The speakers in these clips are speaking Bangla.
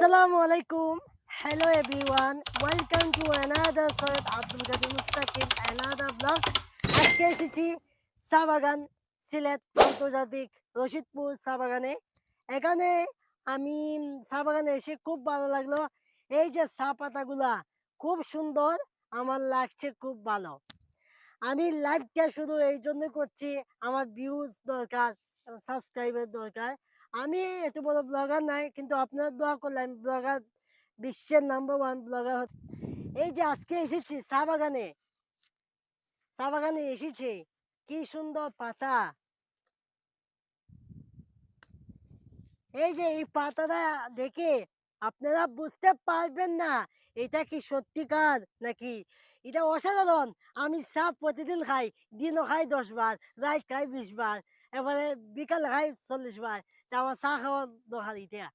আসসালামু আলাইকুম। Hello everyone welcome to another Syed Abdul Kader Mustakim another blog আজকে এসেছি চা বাগান সিলেট, আন্তর্জাতিক রশিদপুর চা বাগানে এখানে আমি চা বাগানে এসে খুব ভালো লাগল। এই যে চা পাতাগুলা খুব সুন্দর, আমার লাগছে খুব ভালো। আমি লাইভটা শুধু এই জন্য করছি, আমার ভিউজ দরকার সাবস্ক্রাইবের দরকার। আমি এত বড় ব্লগার নাই, কিন্তু আপনার দোয়া করলে আমি ব্লগার, বিশ্বের নাম্বার ওয়ান ব্লগার এই যে আজকে এসেছি চা বাগানে চা বাগানে এসেছি, কি সুন্দর পাতা। এই যে এই পাতাটা দেখে আপনারা বুঝতে পারবেন না, এটা কি সত্যিকার নাকি? এটা অসাধারণ, আমি চা প্রতিদিন খাই, দিনও খাই দশ বার, রাত খাই বিশ বার। এবারে বিকাল খাই চল্লিশ বার তা আমার চা খাওয়ার দরকার এটা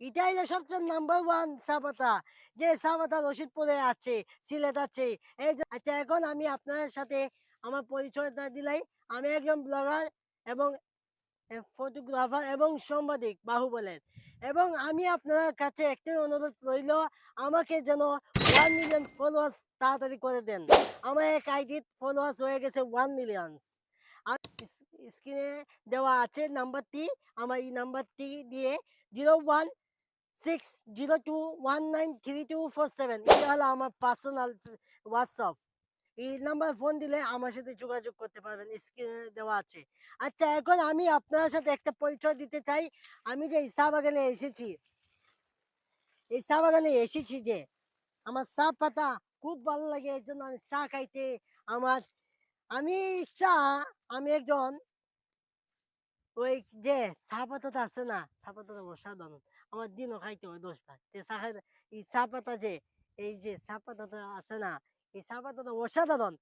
এটা হলো সবচেয়ে নাম্বার ওয়ান চা পাতা। যে চা পাতা রশিদপুরে আছে, সিলেট আছে, এই আচ্ছা এখন আমি আপনাদের সাথে আমার পরিচয় না দিলাই। আমি একজন ব্লগার এবং ফটোগ্রাফার এবং সাংবাদিক বাহুবলের এবং আমি আপনার কাছে একটি অনুরোধ রইল, আমাকে যেন ওয়ান মিলিয়ন ফলোয়ার্স তাড়াতাড়ি করে দেন। আমার এক আইডির ফলোয়ার্স হয়ে গেছে ওয়ান মিলিয়ন আর স্ক্রিনে দেওয়া আছে নাম্বারটি। আমার এই নাম্বারটি দিয়ে zero one six zero two one nine three two four seven. এটা হলো আমার পার্সোনাল হোয়াটসঅ্যাপ। এই নাম্বার ফোন দিলে আমার সাথে যোগাযোগ করতে পারবেন, স্ক্রিনে দেওয়া আছে। আচ্ছা এখন আমি আপনার সাথে একটা পরিচয় দিতে চাই। আমি যে চা বাগানে এসেছি। এই চা বাগানে এসেছি যে আমার চা পাতা খুব ভালো লাগে। এই জন্য আমি চা খাইতে আমার, আমি চা, আমি একজন ওই যে চা পাতাটা আছে না চা পাতাটা অসাধারণ আমার দিনও খাইতে হয় দশ চা খাই এই চা পাতা যে, এই যে চা পাতাটা আছে না, এই চা পাতাটা অসাধারণ